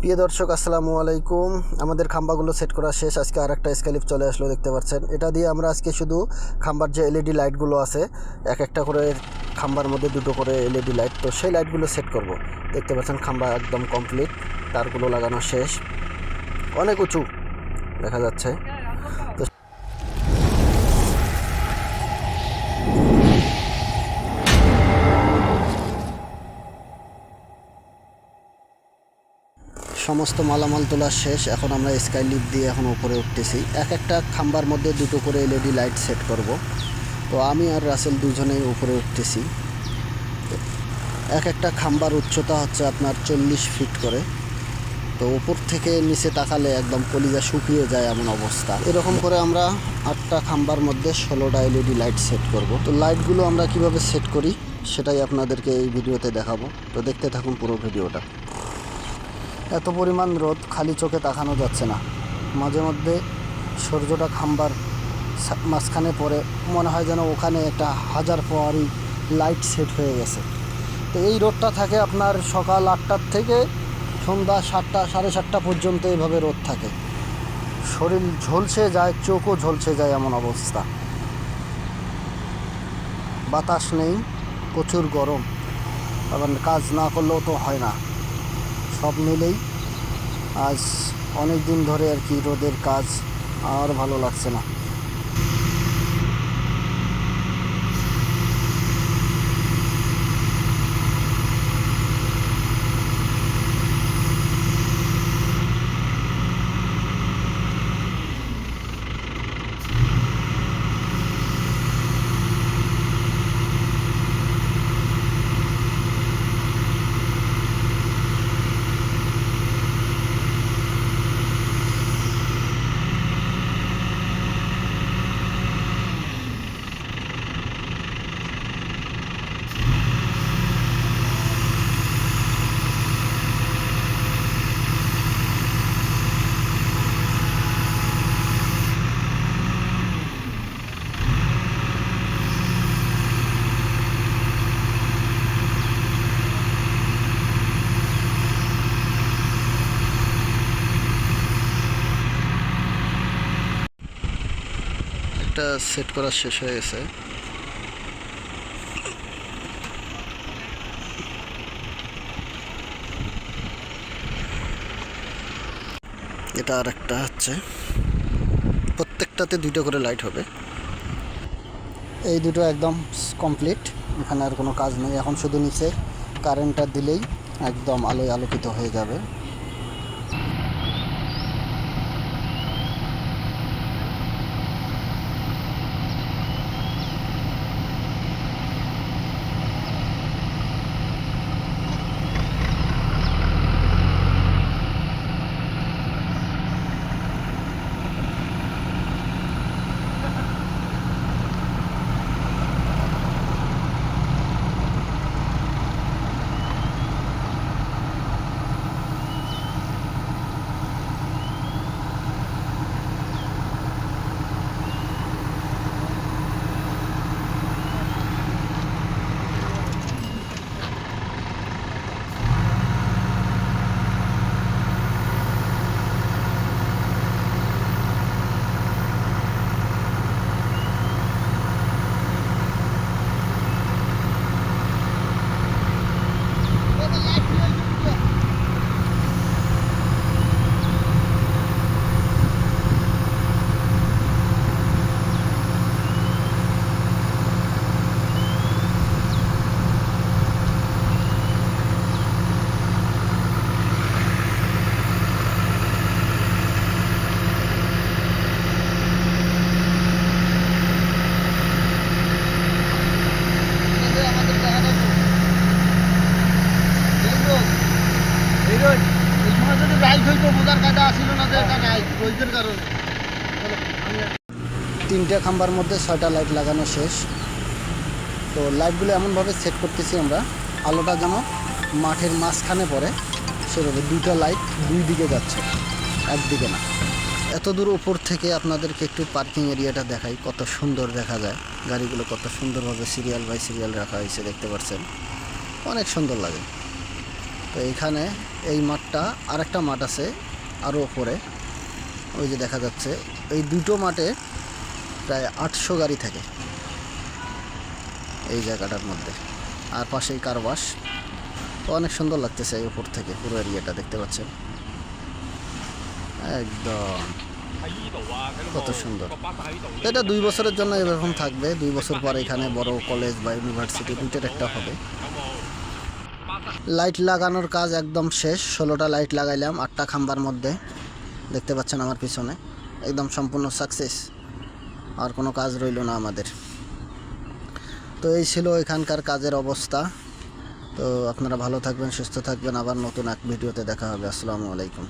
প্রিয় দর্শক, আসসালামু আলাইকুম। আমাদের খাম্বাগুলো সেট করা শেষ। আজকে আর একটা স্ক্যালিপ চলে আসলো, দেখতে পাচ্ছেন। এটা দিয়ে আমরা আজকে শুধু খাম্বার যে এলইডি লাইটগুলো আছে, এক একটা করে খাম্বার মধ্যে দুটো করে এলইডি লাইট তো সেই লাইটগুলো সেট করব। দেখতে পাচ্ছেন, খাম্বা একদম কমপ্লিট তারগুলো লাগানো শেষ। অনেক উঁচু, দেখা যাচ্ছে। তো সমস্ত মালামাল তোলা শেষ, এখন আমরা স্কাই লিফট দিয়ে এখন উপরে উঠতেছি। এক একটা খাম্বার মধ্যে দুটো করে এলইডি লাইট সেট করব। তো আমি আর রাসেল দুজনেই উপরে উঠতেছি। এক একটা খাম্বার উচ্চতা হচ্ছে আপনার চল্লিশ ফিট করে। তো উপর থেকে নিচে তাকালে একদম কলিজা শুকিয়ে যায় এমন অবস্থা। এরকম করে আমরা আটটা খাম্বার মধ্যে ষোলোটা এলইডি লাইট সেট করব। তো লাইটগুলো আমরা কীভাবে সেট করি, সেটাই আপনাদেরকে এই ভিডিওতে দেখাবো। তো দেখতে থাকুন পুরো ভিডিওটা। এত পরিমাণ রোদ খালি চোখে তাকানো যাচ্ছে না। মাঝে মধ্যে সূর্যটা খাম্বার মাঝখানে পড়ে, মনে হয় যেন ওখানে একটা হাজার পাওয়ারি লাইট সেট হয়ে গেছে। তো এই রোদটা থাকে আপনার সকাল আটটার থেকে সন্ধ্যা সাতটা, সাড়ে সাতটা পর্যন্ত এইভাবে রোদ থাকে। শরীর ঝলসে যায়, চোখও ঝলসে যায় এমন অবস্থা। বাতাস নেই, প্রচুর গরম। কারণ কাজ না করলেও তো হয় না। সব মিলেই আজ অনেক দিন ধরে আর কি রোদের কাজ আর ভালো লাগছে না। একটা সেট করা শেষ হয়ে গেছে। এটা আর একটা হচ্ছে। প্রত্যেকটাতে দুটো করে লাইট হবে। এই দুটো একদম কমপ্লিট এখানে আর কোনো কাজ নেই। এখন শুধু নিচে কারেন্টটা দিলেই একদম আলোয় আলোকিত হয়ে যাবে এই রোদ এই তিনটে খাম্বার মধ্যে ছয়টা লাইট লাগানো শেষ। তো লাইটগুলো এমনভাবে সেট করতেছি আমরা, আলোটা যেন মাঠের মাঝখানে পড়ে, সেভাবে দুটো লাইট দুই দিকে যাচ্ছে একদিকে না। এত দূর উপর থেকে আপনাদেরকে একটু পার্কিং এরিয়াটা দেখাই, কত সুন্দর দেখা যায়। গাড়িগুলো কত সুন্দরভাবে সিরিয়াল বাই সিরিয়াল রাখা হয়েছে, দেখতে পাচ্ছেন। অনেক সুন্দর লাগে। তো এখানে এই মাঠটা আর একটা মাঠ আছে আরও ওপরে। ওই যে দেখা যাচ্ছে, এই দুটো মাঠে প্রায় আটশো গাড়ি থাকে এই জায়গাটার মধ্যে। আর পাশেই কারবাস। তো অনেক সুন্দর লাগতেছে এই উপর থেকে, পুরো এরিয়াটা দেখতে পাচ্ছেন। একদম। কত সুন্দর। এটা দুই বছরের জন্য এরকম থাকবে, দুই বছর পর এখানে বড় কলেজ বা ইউনিভার্সিটি দুইটার একটা হবে। লাইট লাগানোর কাজ একদম শেষ। ষোলোটা লাইট লাগাইলাম, আটটা খাম্বার মধ্যে। দেখতে পাচ্ছেন আমার পিছনে। একদম সম্পূর্ণ সাকসেস আর কোনো কাজ রইল না আমাদের। তো এই ছিল এখানকার কাজের অবস্থা। তো আপনারা ভালো থাকবেন, সুস্থ থাকবেন। আবার নতুন এক ভিডিওতে দেখা হবে। আসসালামু আলাইকুম।